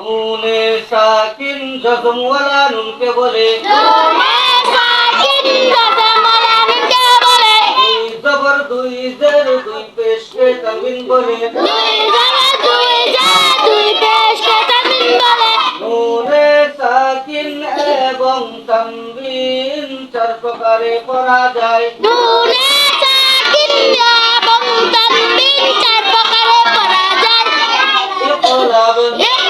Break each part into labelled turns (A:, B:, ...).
A: নুনে সাকিন জজমওয়ালা নুনকে বলে। দুই জবর দুই জের দুই পেশকে তামিন বলে। নুনে সাকিন এবং তানবিন চার প্রকারে পড়া যায়। নুনে সাকিন এবং তামবিন চার প্রকারে ইকলাব ইদগম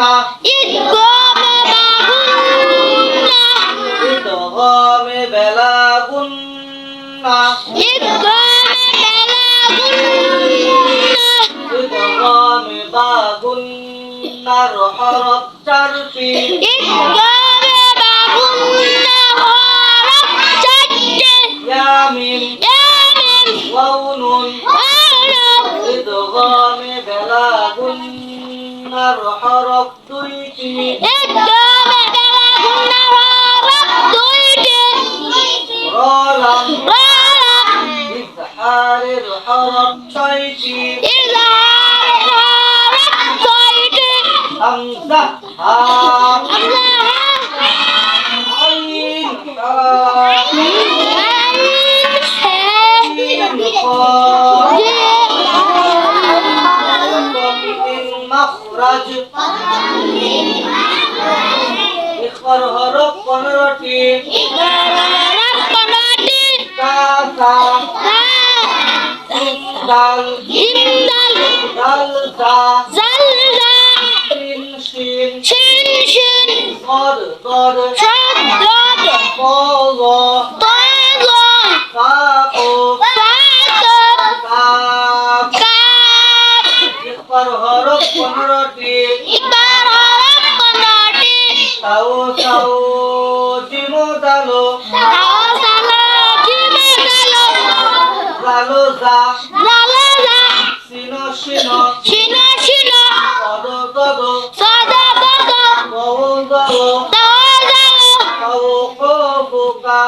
A: না ইদগমে বেলাগুন না ইদগমে বাগুন নার হরফ চারটি। ইয়া মিম নার হরফ দুইটি। রলাম ইজহারের হরফ ছয়টি হামজা হা আইন কা মখরাজ ইখর হরফ পনেরোটি। কাসা দাল দাল দা শিন শিন কর কর কল কাপ ইখর হরফ পনেরোটি। তাও তাও জিমো দালো লালো জা সিনো সিনো
B: Shino, shino,
A: তদ তদ
B: sada, sada,
A: কও গো
B: da, da,
A: কও কো বোকা